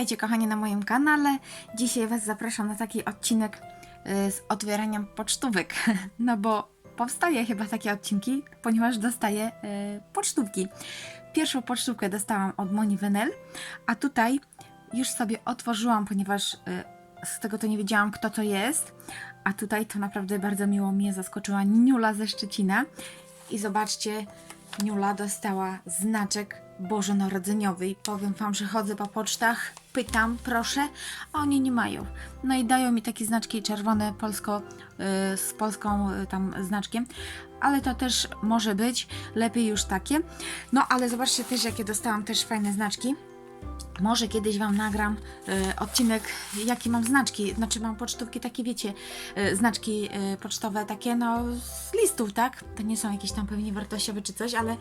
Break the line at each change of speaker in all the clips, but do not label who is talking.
Witajcie kochani na moim kanale. Dzisiaj Was zapraszam na taki odcinek y, z otwieraniem pocztówek. No bo powstaje chyba takie odcinki, ponieważ dostaję y, pocztówki. Pierwszą pocztówkę dostałam od Moni Wenel, a tutaj już sobie otworzyłam, ponieważ y, z tego to nie wiedziałam kto to jest. A tutaj to naprawdę bardzo miło mnie zaskoczyła Niula ze Szczecina. I zobaczcie, Niula dostała znaczek bożonarodzeniowy i powiem wam, że chodzę po pocztach, pytam, proszę, a oni nie mają. No i dają mi takie znaczki czerwone polsko, y, z polską y, tam znaczkiem, ale to też może być, lepiej już takie. No ale zobaczcie też, jakie dostałam też fajne znaczki. Może kiedyś Wam nagram y, odcinek, jakie mam znaczki. Znaczy, mam pocztówki takie, wiecie, y, znaczki y, pocztowe, takie no z listów, tak? To nie są jakieś tam pewnie wartościowe czy coś, ale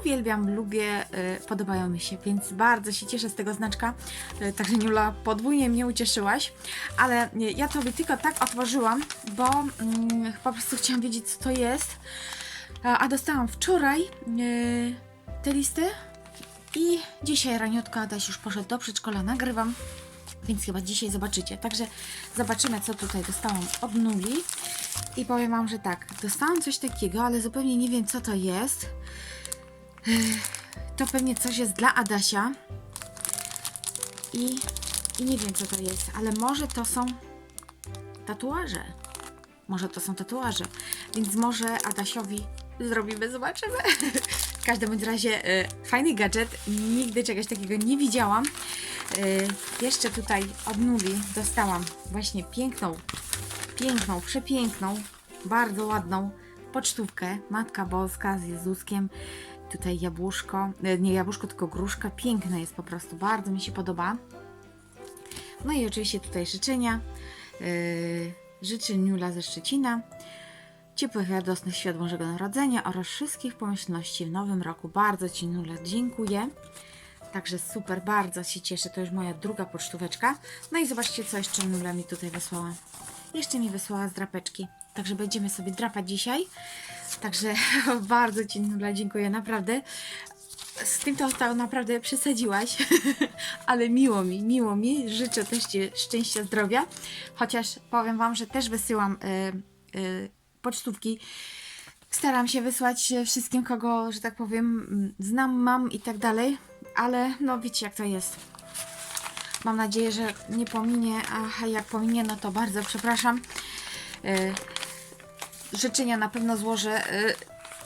uwielbiam, lubię, y, podobają mi się, więc bardzo się cieszę z tego znaczka. Y, także Niula, podwójnie mnie ucieszyłaś, ale y, ja to tylko tak otworzyłam, bo mm, po prostu chciałam wiedzieć, co to jest. A, a dostałam wczoraj y, te listy i dzisiaj raniutko Adaś już poszedł do przedszkola, nagrywam, więc chyba dzisiaj zobaczycie. Także zobaczymy, co tutaj dostałam od Nuli. I powiem Wam, że tak, dostałam coś takiego, ale zupełnie nie wiem, co to jest. To pewnie coś jest dla Adasia. I, I nie wiem, co to jest, ale może to są tatuaże. Może to są tatuaże. Więc może Adasiowi zrobimy, zobaczymy. W każdym bądź razie e, fajny gadżet. Nigdy czegoś takiego nie widziałam. E, jeszcze tutaj od Nuli dostałam właśnie piękną, piękną, przepiękną, bardzo ładną pocztówkę. Matka Boska z Jezuskiem. Tutaj jabłuszko, e, nie jabłuszko, tylko gruszka. Piękna jest po prostu, bardzo mi się podoba. No i oczywiście tutaj życzenia. Yy, życzy Niula ze Szczecina. Ciepłych, radosnych świąt Bożego Narodzenia oraz wszystkich pomyślności w nowym roku. Bardzo Ci Niula dziękuję. Także super, bardzo się cieszę. To już moja druga pocztóweczka. No i zobaczcie, co jeszcze Nula mi tutaj wysłała. Jeszcze mi wysłała z drapeczki. Także będziemy sobie drapać dzisiaj. Także bardzo Ci Nula dziękuję, naprawdę z tym to, to naprawdę przesadziłaś, ale miło mi, miło mi. Życzę też Ci szczęścia, zdrowia. Chociaż powiem Wam, że też wysyłam y, y, pocztówki. Staram się wysłać e, wszystkim, kogo, że tak powiem, mm, znam, mam i tak dalej, ale no wiecie jak to jest. Mam nadzieję, że nie pominie, a jak pominie, no to bardzo przepraszam. Y, życzenia na pewno złożę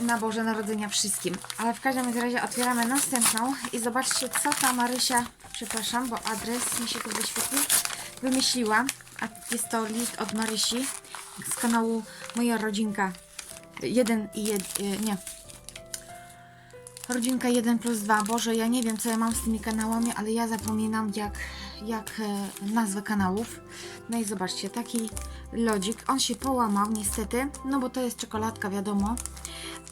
y, na Boże Narodzenia wszystkim. Ale w każdym razie otwieramy następną i zobaczcie, co ta Marysia, przepraszam, bo adres mi się tu wyświetlił, wymyśliła. A jest to list od Marysi z kanału Moja Rodzinka. Jeden i jed... y, nie. Rodzinka 1 plus 2. Boże, ja nie wiem, co ja mam z tymi kanałami, ale ja zapominam, jak, jak e, nazwę kanałów. No i zobaczcie, taki lodzik. On się połamał niestety, no bo to jest czekoladka, wiadomo.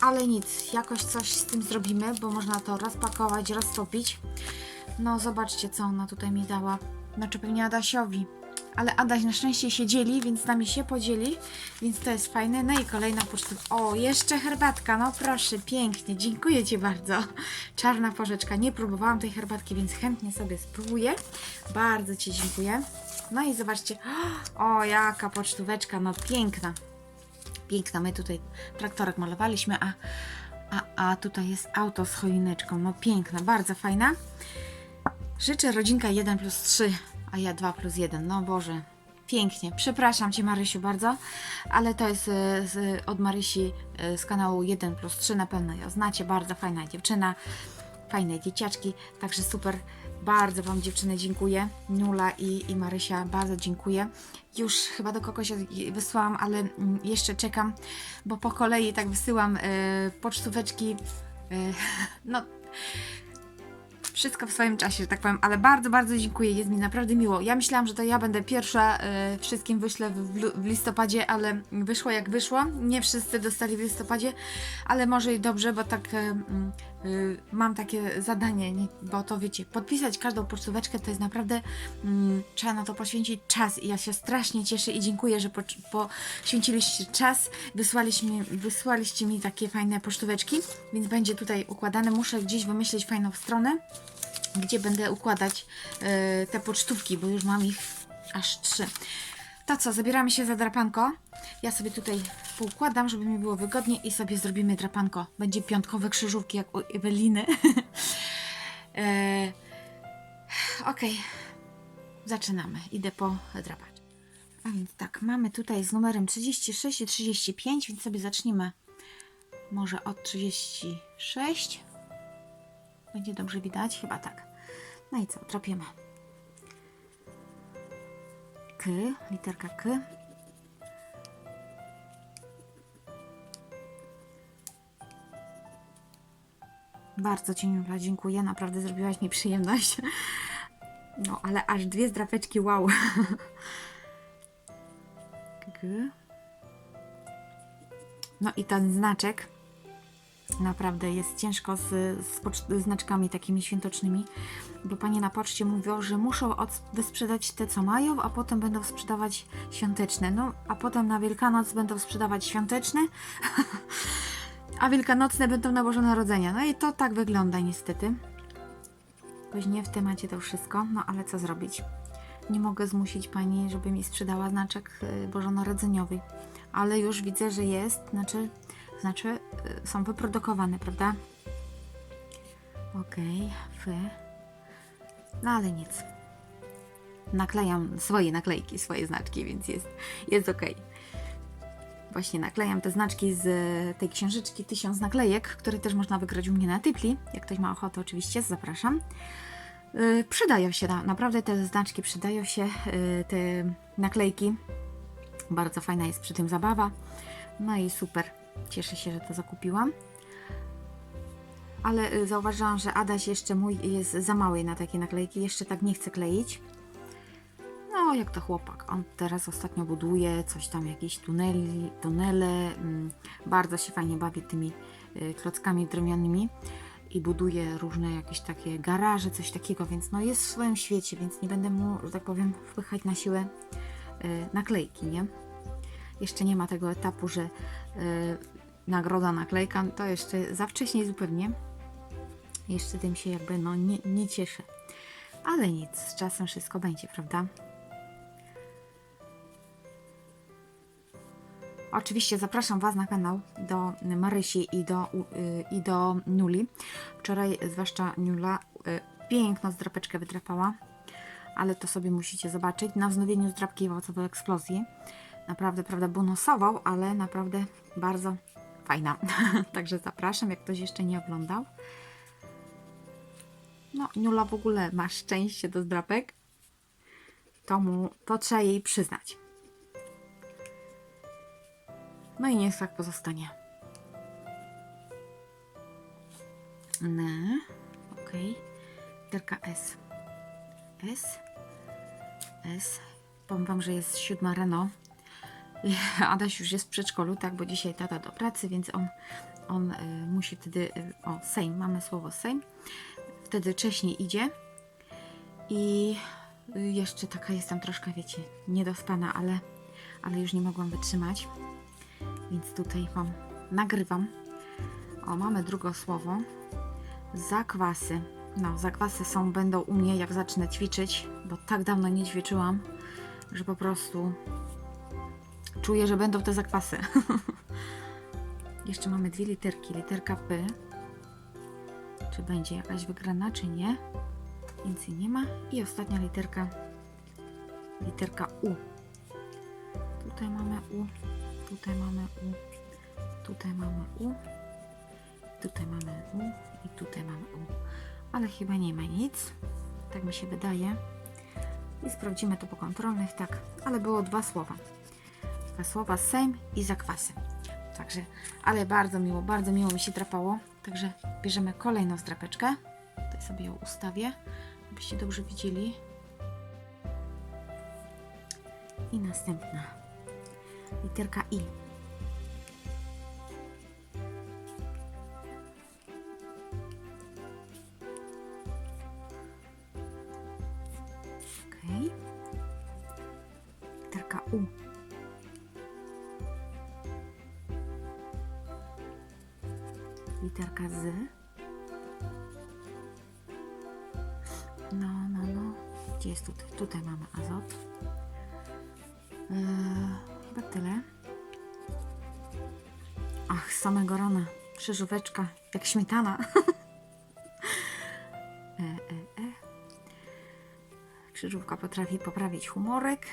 Ale nic, jakoś coś z tym zrobimy, bo można to rozpakować, roztopić. No zobaczcie, co ona tutaj mi dała. Znaczy pewnie Adasiowi. Ale Adaś na szczęście się dzieli, więc z nami się podzieli, więc to jest fajne. No i kolejna pocztówka. O, jeszcze herbatka, no proszę, pięknie, dziękuję Ci bardzo. Czarna porzeczka, nie próbowałam tej herbatki, więc chętnie sobie spróbuję. Bardzo Ci dziękuję. No i zobaczcie, o, jaka pocztóweczka, no piękna. Piękna, my tutaj traktorek malowaliśmy, a, a, a tutaj jest auto z choineczką, no piękna, bardzo fajna. Życzę rodzinka 1 plus 3, a ja 2 plus 1. No Boże, pięknie. Przepraszam Cię Marysiu bardzo, ale to jest e, z, od Marysi e, z kanału 1 plus 3. Na pewno ją znacie. Bardzo fajna dziewczyna, fajne dzieciaczki, także super. Bardzo Wam dziewczyny dziękuję. Nula i, i Marysia, bardzo dziękuję. Już chyba do kogoś wysłałam, ale mm, jeszcze czekam, bo po kolei tak wysyłam e, pocztóweczki. E, no, wszystko w swoim czasie, że tak powiem, ale bardzo, bardzo dziękuję, jest mi naprawdę miło. Ja myślałam, że to ja będę pierwsza, e, wszystkim wyślę w, w, listopadzie, ale wyszło jak wyszło. Nie wszyscy dostali w listopadzie, ale może i dobrze, bo tak y, mam takie zadanie, nie, bo to wiecie, podpisać każdą pocztóweczkę to jest naprawdę, mm, trzeba na to poświęcić czas i ja się strasznie cieszę i dziękuję, że po, poświęciliście czas, wysłaliście wysłaliście mi takie fajne pocztóweczki, więc będzie tutaj układane. Muszę gdzieś wymyślić fajną stronę gdzie będę układać e, te pocztówki, bo już mam ich aż trzy. To co, zabieramy się za drapanko. Ja sobie tutaj poukładam, żeby mi było wygodnie i sobie zrobimy drapanko. Będzie piątkowe krzyżówki jak u Eweliny. e, Okej, zaczynamy. Idę po drapacz. A więc tak, mamy tutaj z numerem 36 i 35, więc sobie zacznijmy może od 36. Będzie dobrze widać? Chyba tak. No i co? Drapiemy. K, literka K. Bardzo Ci, Niula, dziękuję. Naprawdę zrobiłaś mi przyjemność. No, ale aż dwie zdrapeczki, wow. No i ten znaczek naprawdę jest ciężko z, z pocz- znaczkami takimi świętocznymi, bo panie na poczcie mówią, że muszą wysprzedać te, co mają, a potem będą sprzedawać świąteczne. No, a potem na Wielkanoc będą sprzedawać świąteczne, a wielkanocne będą na Boże Narodzenia. No i to tak wygląda niestety. Później w temacie to wszystko, no ale co zrobić? Nie mogę zmusić pani, żeby mi sprzedała znaczek y, bożonarodzeniowy, ale już widzę, że jest, znaczy, znaczy y, są wyprodukowane, prawda? Okej, fy. No ale nic. Naklejam swoje naklejki, swoje znaczki, więc jest, jest okej. Właśnie naklejam te znaczki z tej książeczki Tysiąc naklejek, które też można wygrać u mnie na Typli. Jak ktoś ma ochotę, oczywiście, zapraszam. Yy, przydają się, na- naprawdę te znaczki przydają się, yy, te naklejki. Bardzo fajna jest przy tym zabawa. No i super. Cieszę się, że to zakupiłam. Ale y, zauważyłam, że Adaś jeszcze mój jest za mały na takie naklejki. Jeszcze tak nie chce kleić. Jak to chłopak. On teraz ostatnio buduje coś tam, jakieś tuneli, tunele. Mm, bardzo się fajnie bawi tymi y, klockami drewnianymi i buduje różne jakieś takie garaże, coś takiego, więc no jest w swoim świecie, więc nie będę mu, że tak powiem, wpychać na siłę y, naklejki, nie? Jeszcze nie ma tego etapu, że y, nagroda naklejka, to jeszcze za wcześnie zupełnie. Jeszcze tym się jakby no nie, nie cieszę. Ale nic, z czasem wszystko będzie, prawda? Oczywiście zapraszam Was na kanał do Marysi i do, y, i do Nuli. Wczoraj zwłaszcza Nula y, piękną zdrapeczkę wydrapała, ale to sobie musicie zobaczyć. Na wznowieniu zdrapki owocowej eksplozji. Naprawdę, prawda, bonusował, ale naprawdę bardzo fajna. Także zapraszam, jak ktoś jeszcze nie oglądał. No, Nula w ogóle ma szczęście do zdrapek. To, mu, to trzeba jej przyznać. No i niech tak pozostanie. N. Ok. Literka S. S. S. Powiem Wam, że jest siódma rano. Adaś już jest w przedszkolu, tak, bo dzisiaj tata do pracy, więc on, on y, musi wtedy. Y, o, Sejm, mamy słowo Sejm. Wtedy wcześniej idzie. I y, jeszcze taka jestem troszkę, wiecie, niedospana, ale, ale już nie mogłam wytrzymać. Więc tutaj Wam nagrywam. O, mamy drugie słowo. Zakwasy. No, zakwasy są, będą u mnie, jak zacznę ćwiczyć, bo tak dawno nie ćwiczyłam, że po prostu czuję, że będą te zakwasy. Jeszcze mamy dwie literki. Literka P. Czy będzie jakaś wygrana, czy nie? Więcej nie ma. I ostatnia literka. Literka U. Tutaj mamy U. Tutaj mamy U. Tutaj mamy U. Tutaj mamy U. I tutaj mamy U. Ale chyba nie ma nic. Tak mi się wydaje. I sprawdzimy to po kontrolnych. Tak, ale było dwa słowa. Dwa słowa Sejm i zakwasy. Także, ale bardzo miło, bardzo miło mi się drapało. Także bierzemy kolejną zdrapeczkę. Tutaj sobie ją ustawię, abyście dobrze widzieli. I następna. Literka I. Literka U. Literka Z. Gdzie jest tutaj? Tutaj mamy azot. Eee, chyba tyle. Ach, samego rana. Krzyżóweczka, jak śmietana. e, e, e. Krzyżówka potrafi poprawić humorek.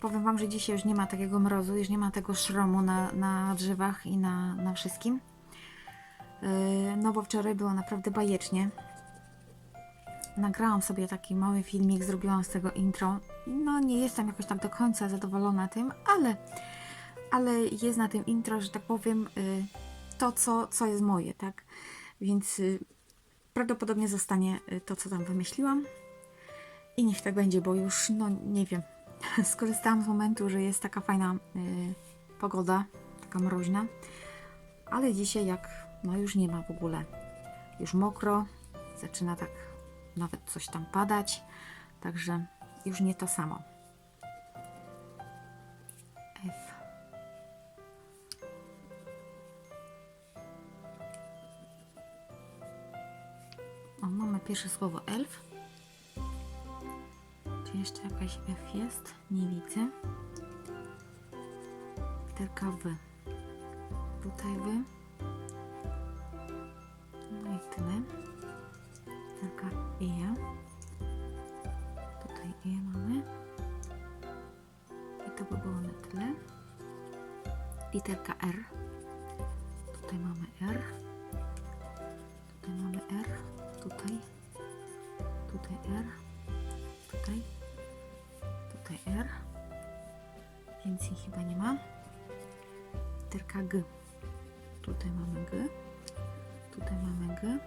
Powiem Wam, że dzisiaj już nie ma takiego mrozu, już nie ma tego szromu na, na drzewach i na, na wszystkim. Yy, No bo wczoraj było naprawdę bajecznie. Nagrałam sobie taki mały filmik, zrobiłam z tego intro. No nie jestem jakoś tak do końca zadowolona tym, ale, ale jest na tym intro, że tak powiem, yy, to co, co jest moje, tak? Więc yy, prawdopodobnie zostanie yy, to, co tam wymyśliłam. I niech tak będzie, bo już, no nie wiem, skorzystałam z momentu, że jest taka fajna yy, pogoda, taka mroźna. Ale dzisiaj jak, no już nie ma w ogóle. Już mokro, zaczyna tak nawet coś tam padać, także już nie to samo. F. O, mamy pierwsze słowo elf. Czy jeszcze jakaś F jest? Nie widzę. Literka W. Tutaj W. No i tyle. Literka E. to by było na tyle. Literka R. Tutaj mamy R. Tutaj mamy R. Tutaj. Tutaj R. Tutaj. Tutaj R. Więcej chyba nie ma. Literka G. Tutaj mamy G. Tutaj mamy G.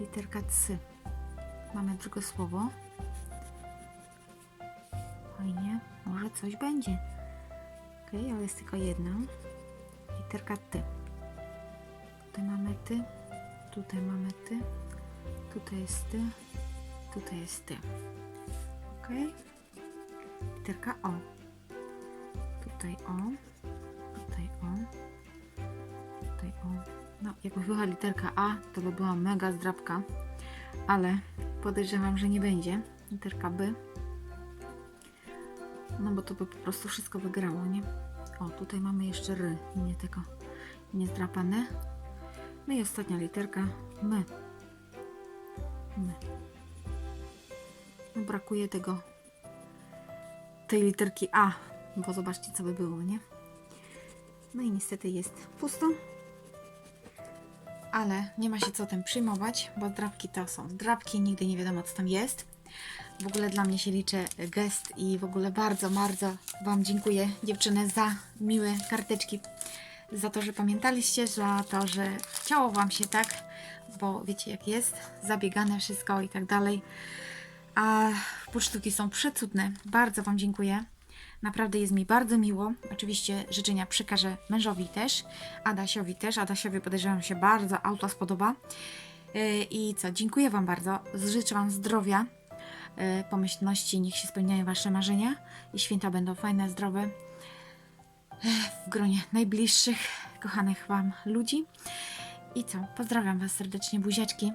Literka C. Mamy drugie słowo. Coś będzie. Ok, ale jest tylko jedna. Literka T. Tutaj mamy Ty. Tutaj mamy Ty. Tutaj jest Ty. Tutaj jest Ty. Ok. Literka O. Tutaj O. Tutaj O. Tutaj O. No, jakby była literka A, to by była mega zdrabka. Ale podejrzewam, że nie będzie. Literka B. No bo to by po prostu wszystko wygrało, nie? O, tutaj mamy jeszcze R. Nie tego niezdrapane. No i ostatnia literka M. M. No, brakuje tego tej literki A, bo zobaczcie, co by było, nie? No i niestety jest pusto. Ale nie ma się co tym przyjmować, bo drapki to są drapki, nigdy nie wiadomo, co tam jest. W ogóle dla mnie się liczy gest i w ogóle bardzo, bardzo Wam dziękuję, dziewczyny, za miłe karteczki. Za to, że pamiętaliście, za to, że chciało Wam się tak, bo wiecie jak jest, zabiegane wszystko i tak dalej. A pocztuki są przecudne. Bardzo Wam dziękuję. Naprawdę jest mi bardzo miło. Oczywiście życzenia przekażę mężowi też, Adasiowi też. Adasiowi podejrzewam się bardzo auto spodoba. Yy, I co, dziękuję Wam bardzo. Życzę Wam zdrowia, pomyślności, niech się spełniają Wasze marzenia i święta będą fajne, zdrowe yy, w gronie najbliższych, kochanych Wam ludzi. I co, pozdrawiam Was serdecznie, buziaczki.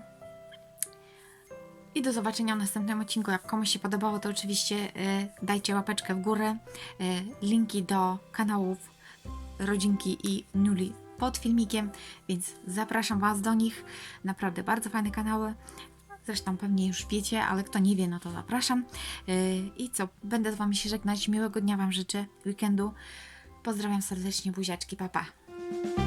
I do zobaczenia w następnym odcinku. Jak komuś się podobało, to oczywiście e, dajcie łapeczkę w górę. Linki do kanałów Rodzinki i Nuli pod filmikiem, więc zapraszam Was do nich. Naprawdę bardzo fajne kanały. Zresztą pewnie już wiecie, ale kto nie wie, no to zapraszam. E, I co, będę z Wami się żegnać. Miłego dnia Wam życzę, weekendu. Pozdrawiam serdecznie, buziaczki, papa. Pa.